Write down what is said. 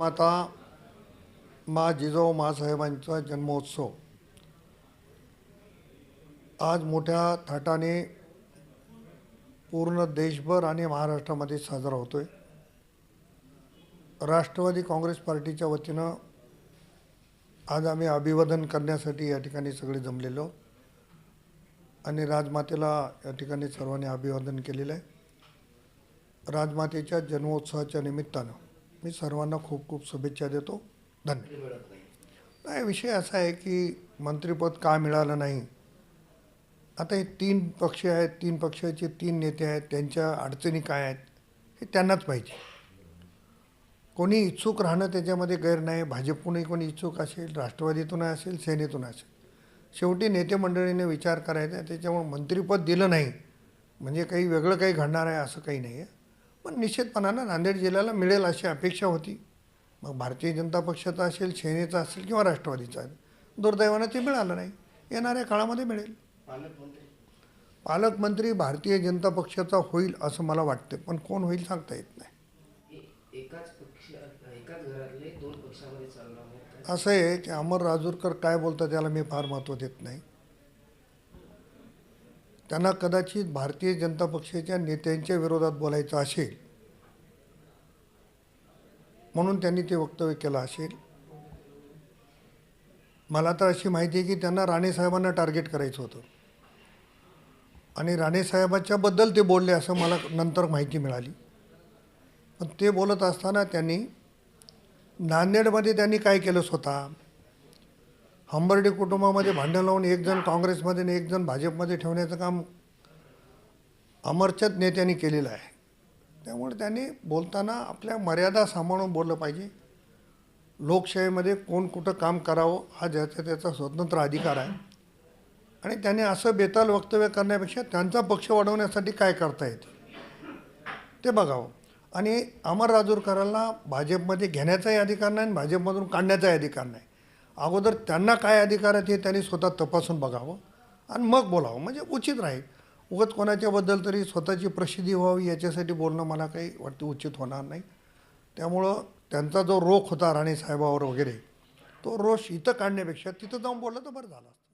माता मा जिजाऊ मासाहेबांचा जन्मोत्सव. आज मोठ्या थाटाने पूर्ण देशभर आणि महाराष्ट्रामध्ये साजरा होतो आहे राष्ट्रवादी काँग्रेस पार्टीच्या वतीनं आज आम्ही अभिवादन करण्यासाठी या ठिकाणी सगळे जमलेलो आणि राजमातेला या ठिकाणी सर्वांनी अभिवादन केलेलं आहे. राजमातेच्या जन्मोत्सवाच्या निमित्तानं मी सर्वांना खूप खूप शुभेच्छा देतो. धन्यवाद. नाही विषय असा आहे की मंत्रिपद का मिळालं नाही? आता हे तीन पक्ष आहेत तीन पक्षाचे तीन नेते आहेत त्यांच्या अडचणी काय आहेत हे त्यांनाच पाहिजे. कोणी इच्छुक राहणं त्याच्यामध्ये गैर नाही भाजपकडूनही कोणी इच्छुक असेल राष्ट्रवादीतून असेल सेनेतून असेल. शेवटी नेते मंडळीने विचार करायचा त्याच्यामुळे मंत्रिपद दिलं नाही. म्हणजे काही वेगळं काही घडणार आहे असं काही नाही आहे पण निश्चितपणानं नांदेड जिल्ह्याला मिळेल अशी अपेक्षा होती. मग भारतीय जनता पक्षाचा असेल सेनेचा असेल किंवा राष्ट्रवादीचा असेल दुर्दैवानं ते मिळालं नाही. येणाऱ्या काळामध्ये मिळेल. पालकमंत्री भारतीय जनता पक्षाचा होईल असं मला वाटतं पण कोण होईल सांगता येत नाही. असं आहे की अमर राजूरकर काय बोलतात त्याला मी फार महत्त्व देत नाही. त्यांना कदाचित भारतीय जनता पक्षाच्या नेत्यांच्या विरोधात बोलायचं असेल म्हणून त्यांनी ते वक्तव्य केलं असेल. मला तर अशी माहिती आहे की त्यांना राणेसाहेबांना टार्गेट करायचं होतं. आणि राणेसाहेबाच्याबद्दल ते बोलले असं मला नंतर माहिती मिळाली. पण ते बोलत असताना त्यांनी नांदेडमध्ये त्यांनी काय केलं स्वतः? हंबर्डे कुटुंबामध्ये भांडण लावून एक जण काँग्रेसमध्ये आणि एक जण भाजपमध्ये ठेवण्याचं काम अमरचंद नेत्यांनी केलेलं आहे. त्यामुळे त्यांनी बोलताना आपल्या मर्यादा सांभाळून बोललं पाहिजे. लोकशाहीमध्ये कोण कुठं काम करावं हा ज्याचा त्याचा स्वतंत्र अधिकार आहे. आणि त्याने असं बेताल वक्तव्य करण्यापेक्षा त्यांचा पक्ष वाढवण्यासाठी काय करता येते? ते बघावं. आणि अमर राजूरकरांना भाजपमध्ये घेण्याचाही अधिकार नाही आणि भाजपमधून काढण्याचाही अधिकार नाही. अगोदर त्यांना काय अधिकार आहेत हे त्यांनी स्वतः तपासून बघावं आणि मग बोलावं. म्हणजे उचित राहील. उगत कोणाच्याबद्दल तरी स्वतःची प्रसिद्धी व्हावी याच्यासाठी बोलणं मला काही वाटतं उचित होणार नाही. त्यामुळं त्यांचा जो रोख होता राणे साहेबावर वगैरे तो रोष इथं काढण्यापेक्षा तिथं जाऊन बोललं तर बरं झालं असतं.